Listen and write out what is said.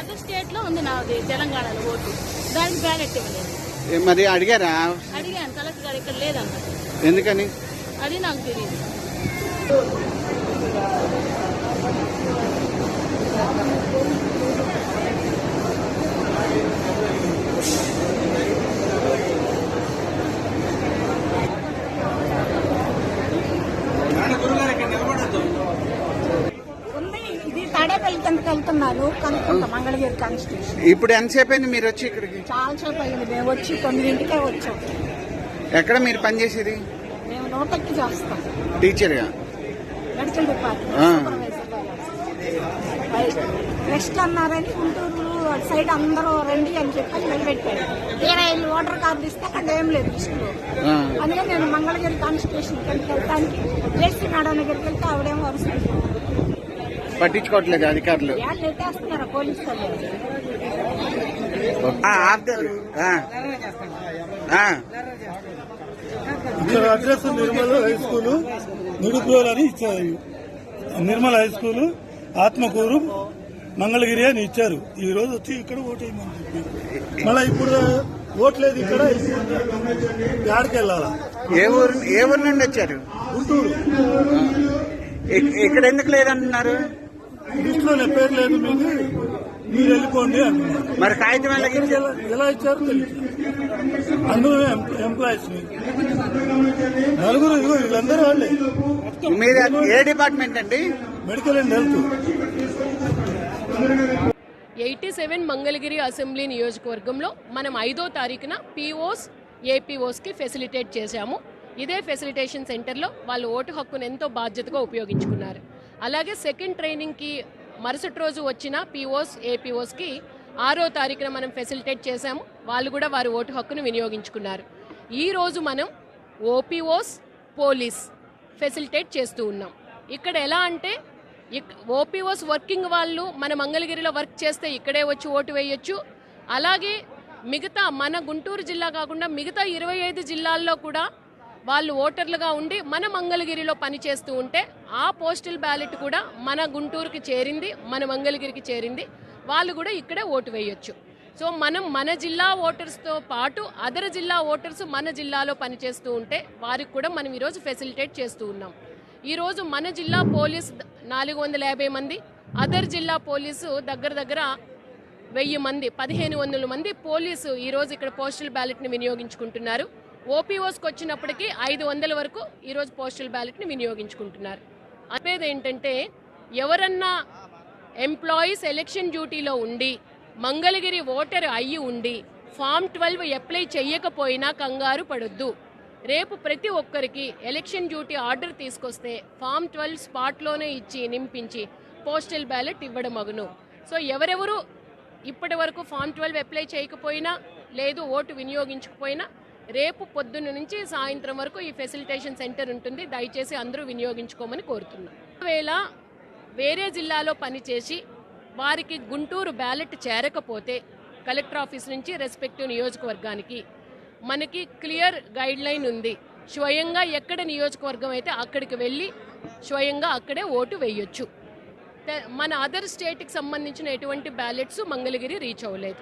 Other స్టేట్లో ఉంది నాది తెలంగాణలో ఓటు. దానికి బ్యాలెట్ ఇవ్వలేదు. మరి అడిగారా? అడిగాను కలెక్టర్ గారు ఇక్కడ లేదన్నారు ఎందుకని? అది నాకు తెలియదు తాడేపల్లి కిందకి వెళ్తున్నాను కనుక్కుంటా మంగళగిరి కాన్స్టిట్యూషన్ ఇప్పుడు ఎంతసేపు అయింది మీరు వచ్చి ఇక్కడికి? చాలా సేపు అయింది. మేము వచ్చి తొమ్మిదింటికే వచ్చాం. ఎక్కడ మీరు పనిచేసేది మేము నూటెక్కి చేస్తాం. టీచర్గా? మెడికల్. డిపార్ట్మెంట్. రెస్ట్ అన్నారని గుంటూరు అటు సైడ్ అందరూ రండి అని చెప్పి నిలబెట్టారు. తీరా వెళ్ళి ఓటర్ కార్డు ఇస్తే అక్కడ ఏం లేదు ఆ, అందుకే నేను మంగళగిరి కాన్స్టిట్యూషన్ వెళ్తానికి జేసీ మేడం దగ్గరికి వెళ్తే ఆవిడేమో వరుస పట్టించుకోవట్లేదు అధికారులు. Address Nirmal high school Nidupurolu అని ఇచ్చారు. నిర్మల్ హై స్కూల్ ఆత్మకూరు మంగళగిరి అని ఇచ్చారు. ఈ రోజు వచ్చి ఇక్కడ ఓటు వేయమని చెప్పి. మళ్ళీ ఇప్పుడు ఓట్లేదు ఇక్కడ యాడికి వెళ్ళాలా? ఏ ఊరు ఏ ఊరు నుండి వచ్చారు? గుంటూరు. ఇక్- ఇక్కడ ఎందుకు లేదంటున్నారు? లిస్టులో నా పేరు లేదు మీది. మీరు వెళ్ళిపోండి అంటున్నారు మరి కాగితం ఎలా ఇచ్చారు? అందరూ ఎంప్లాయీస్ నలుగురు ఇదిగో వీళ్ళందరూ వాళ్ళే. మీరు ఏ డిపార్ట్మెంట్ అండి? Medical and health eighty seven Mangalagiri assembly నియోజకవర్గంలో మనం ఐదో తారీఖున పీఓస్ ఏపీఓస్కి ఫెసిలిటేట్ చేశాము. ఇదే ఫెసిలిటేషన్ సెంటర్లో వాళ్ళు ఓటు హక్కును ఎంతో బాధ్యతగా ఉపయోగించుకున్నారు. అలాగే సెకండ్ ట్రైనింగ్కి మరుసటి రోజు వచ్చిన పీఓస్ ఏపీఓస్కి ఆరో తారీఖున మనం ఫెసిలిటేట్ చేశాము. వాళ్ళు కూడా వారి ఓటు హక్కును వినియోగించుకున్నారు. ఈ రోజు మనం ఓపీఓస్ పోలీస్ ఫెసిలిటేట్ చేస్తూ ఉన్నాం. ఇక్కడ ఎలా అంటే ఓపీఓస్ వర్కింగ్ వాళ్ళు మన మంగళగిరిలో వర్క్ చేస్తే ఇక్కడే వచ్చి ఓటు వేయొచ్చు. అలాగే మిగతా మన గుంటూరు జిల్లా కాకుండా మిగతా ఇరవై ఐదు జిల్లాల్లో కూడా వాళ్ళు ఓటర్లుగా ఉండి మన మంగళగిరిలో పనిచేస్తూ ఉంటే ఆ పోస్టల్ బ్యాలెట్ కూడా మన గుంటూరుకి చేరింది మన మంగళగిరికి చేరింది. వాళ్ళు కూడా ఇక్కడే ఓటు వేయొచ్చు. సో మనం మన జిల్లా ఓటర్స్తో పాటు అదర్ జిల్లా ఓటర్స్ మన జిల్లాలో పనిచేస్తూ ఉంటే వారికి కూడా మనం ఈరోజు ఫెసిలిటేట్ చేస్తూ ఉన్నాం. ఈరోజు మన జిల్లా పోలీస్ నాలుగు వందల యాభై మంది అదర్ జిల్లా పోలీసు దగ్గర దగ్గర వెయ్యి మంది పదిహేను వందల మంది పోలీసు ఈరోజు ఇక్కడ పోస్టల్ బ్యాలెట్ని వినియోగించుకుంటున్నారు. ఓపీఓస్కి వచ్చినప్పటికీ ఐదు వందల వరకు ఈరోజు పోస్టల్ బ్యాలెట్ని వినియోగించుకుంటున్నారు. అదేది ఏంటంటే ఎవరన్నా ఎంప్లాయీస్ ఎలక్షన్ డ్యూటీలో ఉండి మంగళగిరి ఓటర్ అయ్యి ఉండి ఫామ్ ట్వెల్వ్ అప్లై చేయకపోయినా కంగారు పడొద్దు. రేపు ప్రతి ఒక్కరికి ఎలక్షన్ డ్యూటీ ఆర్డర్ తీసుకొస్తే ఫామ్ ట్వెల్వ్ స్పాట్లోనే ఇచ్చి నింపించి పోస్టల్ బ్యాలెట్ ఇవ్వడం అగును. సో ఎవరెవరు ఇప్పటి వరకు ఫామ్ ట్వెల్వ్ అప్లై చేయకపోయినా లేదు ఓటు వినియోగించకపోయినా రేపు పొద్దున్న నుంచి సాయంత్రం వరకు ఈ ఫెసిలిటేషన్ సెంటర్ ఉంటుంది. దయచేసి అందరూ వినియోగించుకోమని కోరుతున్నాం. ఒకవేళ వేరే జిల్లాలో పనిచేసి వారికి గుంటూరు బ్యాలెట్ చేరకపోతే కలెక్టర్ ఆఫీస్ నుంచి రెస్పెక్టివ్ నియోజకవర్గానికి మనకి క్లియర్ గైడ్ లైన్ ఉంది. స్వయంగా ఎక్కడ నియోజకవర్గం అయితే అక్కడికి వెళ్ళి స్వయంగా అక్కడే ఓటు వేయొచ్చు. మన అదర్ స్టేట్కి సంబంధించిన ఎటువంటి బ్యాలెట్స్ మంగళగిరి రీచ్ అవ్వలేదు.